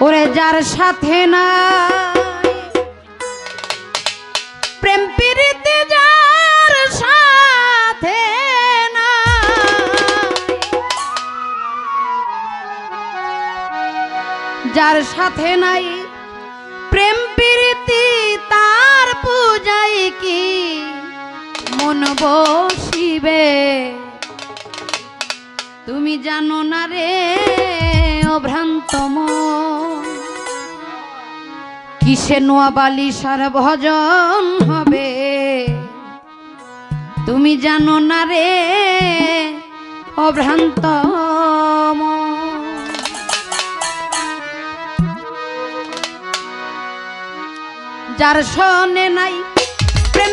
ওরে যার সাথে না প্রেম যার সাথে না যার সাথে নাই, প্রেম পিড়িতি তার পূজাই কি মন বসিবে? তুমি জানো না রে অভ্রান্তম কিসে নোয়াবালি সার ভজন হবে? তুমি জানো না রে অভ্রান্ত যার শোনে নাই প্রেম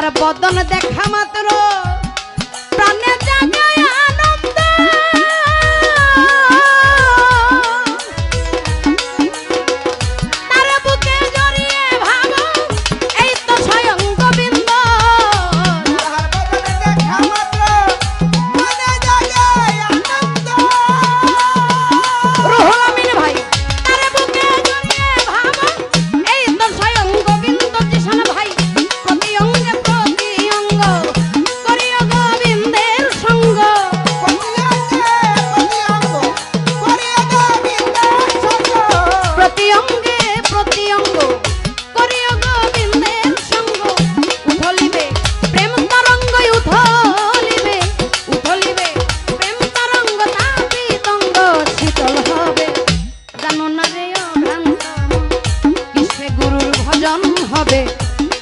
আর বদন দেখা মাত্র।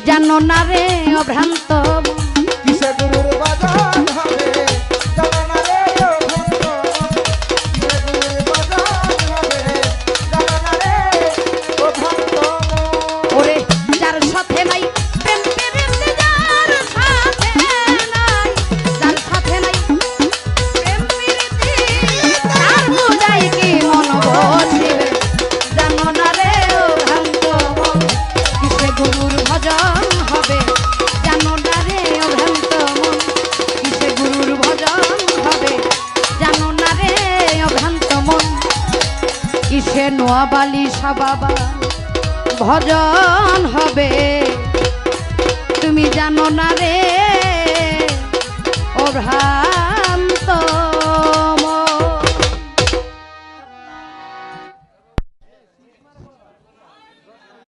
ya no nadie obranto Balisha সাবাবা ভজন হবে। তুমি জানো না রে ও